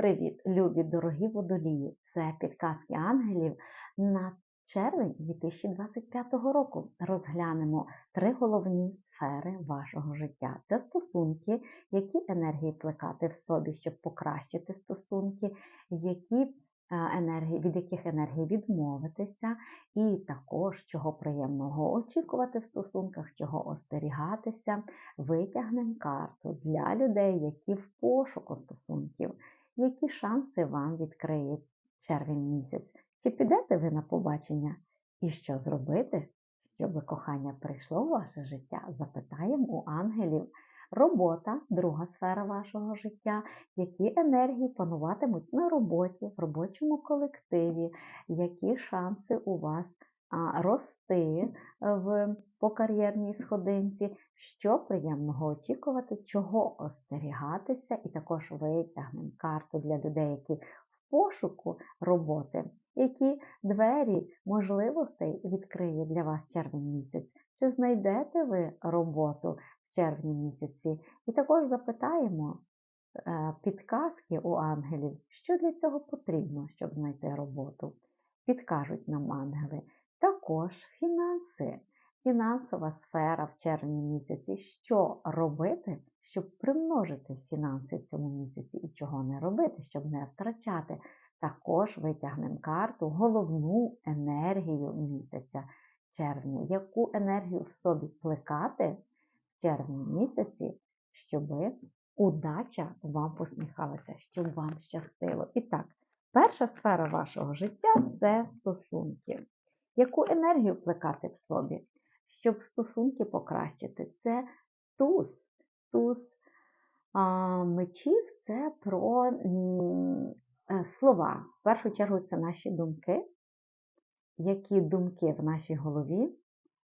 Привіт, любі дорогі водолії! Це підказки ангелів на червень 2025 року. Розглянемо три головні сфери вашого життя. Це стосунки, які енергії плекати в собі, щоб покращити стосунки, які е, енергії, від яких енергії відмовитися, і також чого приємного очікувати в стосунках, чого остерігатися. Витягнемо карту для людей, які в пошуку стосунків які шанси вам відкриє червень місяць? Чи підете ви на побачення? І що зробити, щоб кохання прийшло в ваше життя? Запитаємо у ангелів. Робота, друга сфера вашого життя, які енергії пануватимуть на роботі, в робочому колективі, які шанси у вас рости в, по кар'єрній сходинці, що приємного очікувати, чого остерігатися, і також витягнемо карту для людей, які в пошуку роботи, які двері можливостей відкриє для вас червень місяць. Чи знайдете ви роботу в червні місяці? І також запитаємо е, підказки у ангелів, що для цього потрібно, щоб знайти роботу. Підкажуть нам ангели. Також фінанси, фінансова сфера в червні місяці. Що робити, щоб примножити фінанси в цьому місяці і чого не робити, щоб не втрачати. Також витягнемо карту, головну енергію місяця червня. Яку енергію в собі плекати в червні місяці, щоб удача вам посміхалася, щоб вам щастило. І так, перша сфера вашого життя це стосунки яку енергію плекати в собі, щоб стосунки покращити. Це туз. Туз а, мечів це про е, слова. В першу чергу це наші думки. Які думки в нашій голові,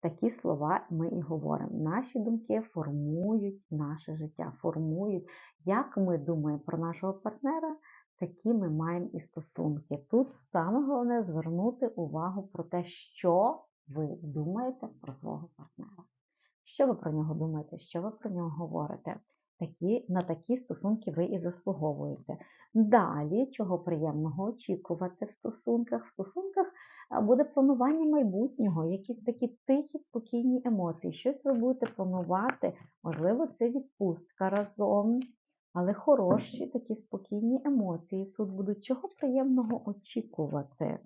такі слова ми і говоримо. Наші думки формують наше життя, формують, як ми думаємо про нашого партнера, такі ми маємо і стосунки. Тут саме головне звернути увагу про те, що ви думаєте про свого партнера. Що ви про нього думаєте, що ви про нього говорите? Такі, На такі стосунки ви і заслуговуєте. Далі, чого приємного очікувати в стосунках? В стосунках буде планування майбутнього, якісь такі тихі, спокійні емоції. Щось ви будете планувати, можливо, це відпустка разом, але хороші такі спокійні емоції тут будуть чого приємного очікувати.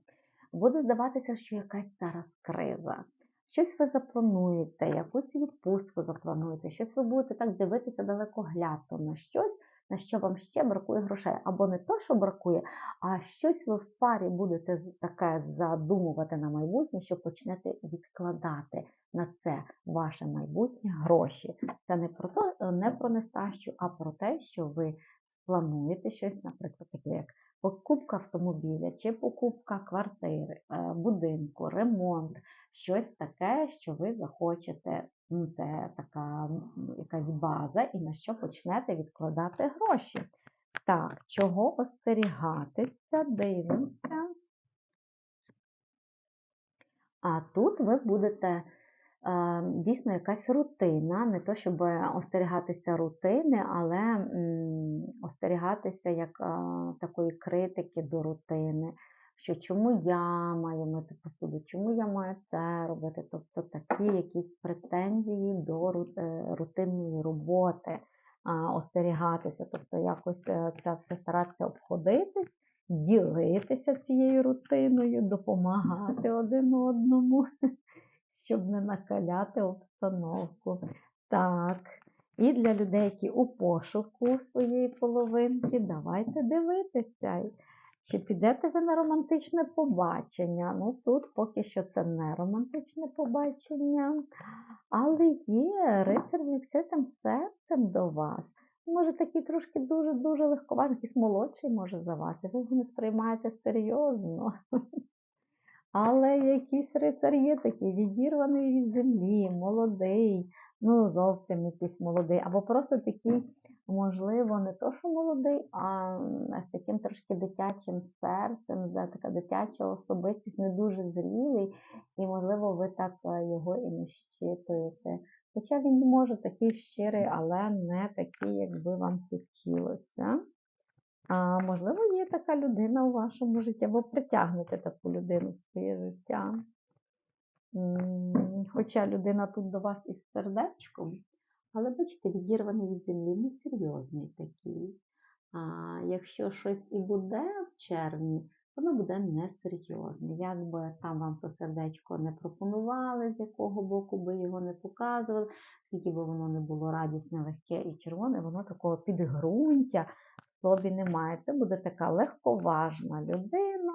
Буде здаватися, що якась зараз криза. Щось ви заплануєте, якусь відпустку заплануєте, щось ви будете так дивитися далекоглядно на щось, на що вам ще бракує грошей. Або не то, що бракує, а щось ви в парі будете таке задумувати на майбутнє, що почнете відкладати на це ваше майбутнє гроші. Це не про то, не про нестачу, а про те, що ви сплануєте щось, наприклад, таке як покупка автомобіля чи покупка квартири, е, будинку, ремонт, щось таке, що ви захочете. Це така якась база, і на що почнете відкладати гроші. Так, чого остерігатися, дивимося. А тут ви будете дійсно якась рутина, не то, щоб остерігатися рутини, але остерігатися як такої критики до рутини, що чому я маю мити посуду, чому я маю це робити. Тобто такі якісь претензії до е, рутинної роботи, остерігатися, тобто якось е, це все старатися обходитись. Ділитися цією рутиною, допомагати один одному щоб не накаляти обстановку. Так. І для людей, які у пошуку своєї половинки, давайте дивитися. Чи підете ви на романтичне побачення? Ну, тут поки що це не романтичне побачення, але є рицар з відкритим серцем до вас. Може, такий трошки дуже-дуже легковатий, якийсь молодший може за вас, і ви його не сприймаєте серйозно. Але якийсь рицар є такий відірваний від землі, молодий, ну зовсім якийсь молодий, або просто такий, можливо, не то, що молодий, а з таким трошки дитячим серцем, така дитяча особистість, не дуже зрілий, і, можливо, ви так е, його і не щитуєте. Хоча він може такий щирий, але не такий, як би вам хотілося. А можливо, є така людина у вашому житті, або притягнете таку людину в своє життя. Хоча людина тут до вас із сердечком, але бачите, відірваний від землі, несерйозний такий. А якщо щось і буде в червні, воно буде несерйозне. Як би там вам то сердечко не пропонували, з якого боку би його не показували, скільки би воно не було радісне, легке і червоне, воно такого підґрунтя собі немає. Це буде така легковажна людина,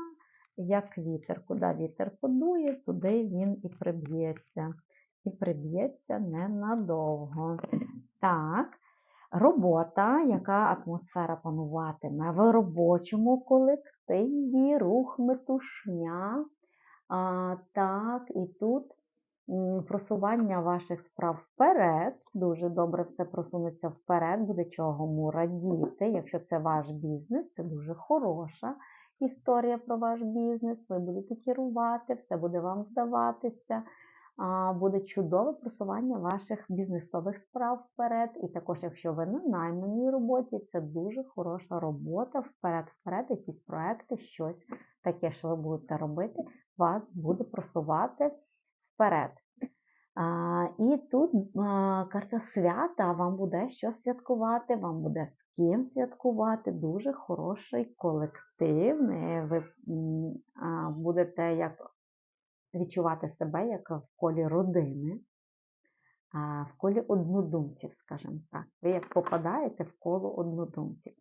як вітер. Куди вітер подує, туди він і приб'ється. І приб'ється ненадовго. Так, робота, яка атмосфера пануватиме в робочому колективі, рух метушня. А, так, і тут просування ваших справ вперед. Дуже добре все просунеться вперед, буде чому радіти. Якщо це ваш бізнес, це дуже хороша історія про ваш бізнес. Ви будете керувати, все буде вам вдаватися. Буде чудове просування ваших бізнесових справ вперед. І також, якщо ви на найманій роботі, це дуже хороша робота вперед-вперед, якісь проекти, щось таке, що ви будете робити, вас буде просувати вперед. А, і тут а, карта свята, вам буде що святкувати, вам буде з ким святкувати. Дуже хороший колектив. Ви а, будете як відчувати себе як в колі родини, а, в колі однодумців, скажімо так. Ви як попадаєте в коло однодумців.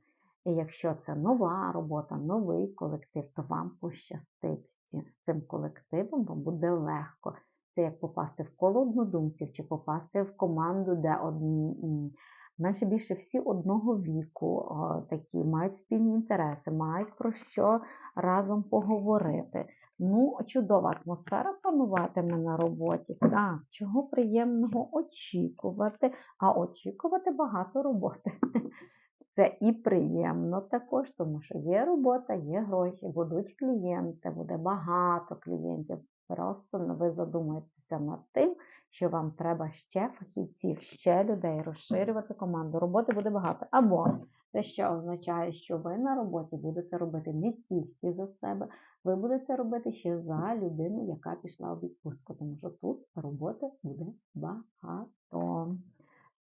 І якщо це нова робота, новий колектив, то вам пощастить з цим- колективом, вам буде легко. Це як попасти в коло однодумців, чи попасти в команду, де одні, наче більше всі одного віку, о, такі мають спільні інтереси, мають про що разом поговорити. Ну, чудова атмосфера пануватиме на роботі. Так, чого приємного очікувати, а очікувати багато роботи. Це і приємно також, тому що є робота, є гроші, будуть клієнти, буде багато клієнтів. Просто ви задумаєтеся над тим, що вам треба ще фахівців, ще людей, розширювати команду. Роботи буде багато. Або це ще означає, що ви на роботі будете робити не тільки за себе, ви будете робити ще за людину, яка пішла у відпустку, тому що тут роботи буде багато.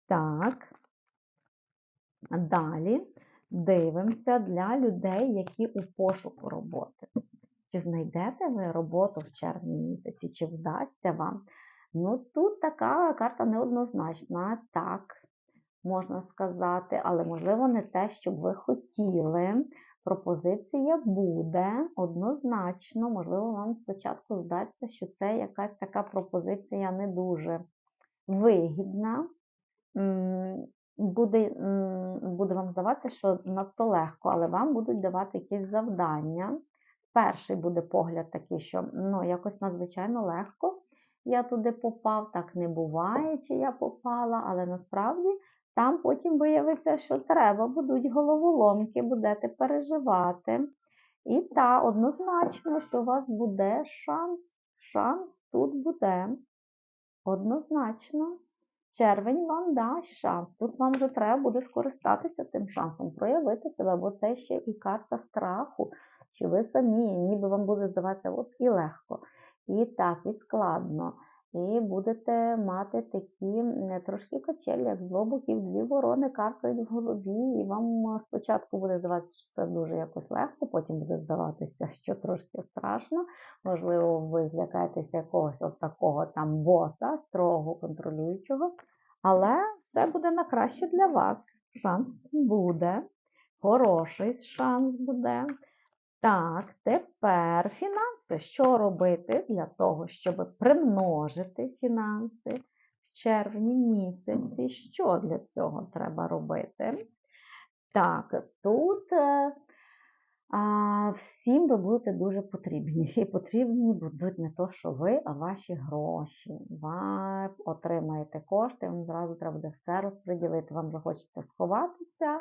Так. Далі дивимося для людей, які у пошуку роботи. Чи знайдете ви роботу в червні місяці, чи вдасться вам? Ну, тут така карта неоднозначна, так, можна сказати, але, можливо, не те, що ви хотіли. Пропозиція буде однозначно, можливо, вам спочатку здасться, що це якась така пропозиція не дуже вигідна. Буде, буде вам здаватися, що надто легко, але вам будуть давати якісь завдання. Перший буде погляд такий, що ну, якось надзвичайно легко я туди попав, так не буває, чи я попала, але насправді там потім виявиться, що треба, будуть головоломки, будете переживати. І так, однозначно, що у вас буде шанс. Шанс тут буде. Однозначно. Червень вам дасть шанс. Тут вам вже треба буде скористатися цим шансом, проявити себе, бо це ще і карта страху, що ви самі, ніби вам буде здаватися от і легко, і так, і складно. І будете мати такі трошки качелі, як з двох боків, дві ворони каркають в голові, і вам спочатку буде здаватися, що це дуже якось легко, потім буде здаватися, що трошки страшно. Можливо, ви злякаєтеся якогось от такого там боса, строго контролюючого, але це буде на краще для вас. Шанс буде, хороший шанс буде. Так, тепер фінанси. Що робити для того, щоб примножити фінанси в червні місяці? Що для цього треба робити? Так, тут е, а, всім ви будете дуже потрібні. І потрібні будуть не то, що ви, а ваші гроші. Ви отримаєте кошти, вам зразу треба буде все розподілити. Вам захочеться сховатися,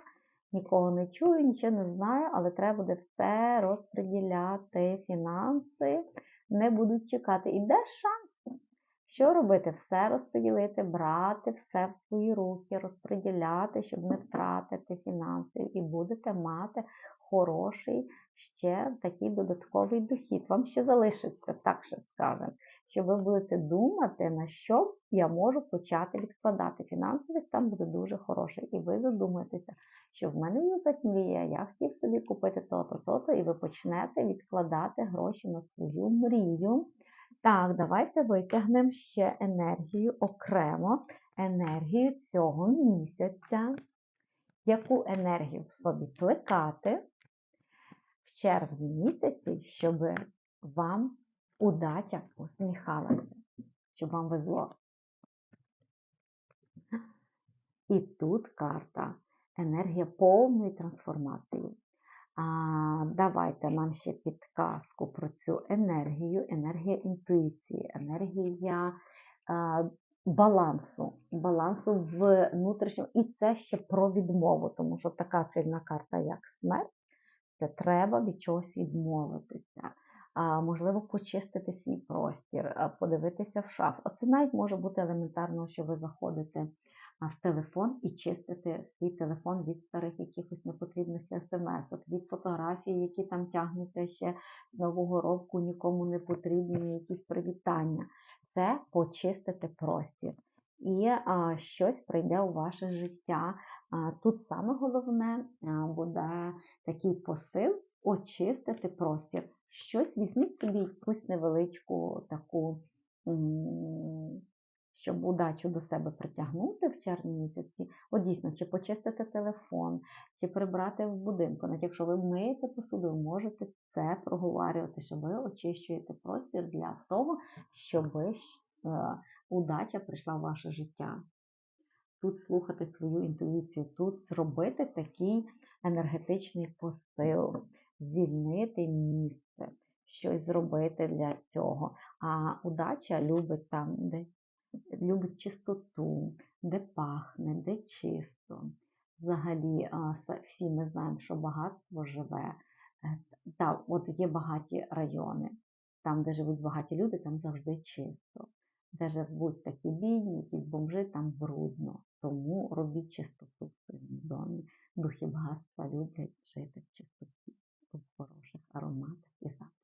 нікого не чую, нічого не знаю, але треба буде все розподіляти. Фінанси не будуть чекати. Іде шанс. Що робити? Все розподілити, брати все в свої руки, розподіляти, щоб не втратити фінансів, і будете мати хороший ще такий додатковий дохід. Вам ще залишиться, так ще скажемо, що ви будете думати, на що я можу почати відкладати. Фінансовий стан буде дуже хороший. І ви задумаєтеся, що в мене є якась мрія, я хотів собі купити то-то, то-то, і ви почнете відкладати гроші на свою мрію. Так, давайте витягнемо ще енергію окремо, енергію цього місяця. Яку енергію в собі плекати в червні місяці, щоб вам удача усміхалася, щоб вам везло. І тут карта енергія повної трансформації. А, Давайте нам ще підказку про цю енергію, енергія інтуїції, енергія а, балансу, балансу внутрішньому. І це ще про відмову, тому що така сильна карта, як смерть, це треба від чогось відмовитися. Можливо, почистити свій простір, подивитися в шаф. А це навіть може бути елементарно, що ви заходите в телефон і чистите свій телефон від старих якихось непотрібних смс, від фотографій, які там тягнуться ще з нового року, нікому не потрібні, якісь привітання. Це почистити простір. І а, щось прийде у ваше життя. А, тут саме головне буде такий посил очистити простір. Щось візьміть собі якусь невеличку таку, щоб удачу до себе притягнути в червні місяці. От дійсно, чи почистити телефон, чи прибрати в будинку. Навіть якщо ви миєте посуду, ви можете це проговорювати, що ви очищуєте простір для того, щоб е, удача прийшла в ваше життя. Тут слухати свою інтуїцію, тут зробити такий енергетичний посил, звільнити місце, щось зробити для цього. А удача любить там, де любить чистоту, де пахне, де чисто. Взагалі, всі ми знаємо, що багатство живе. Е, Так, от є багаті райони, там, де живуть багаті люди, там завжди чисто. Де живуть такі бідні, якісь бомжи, там брудно. Тому робіть чистоту в своєму домі. Духи багатства люблять жити в чистоті тут хороших аромат і запах.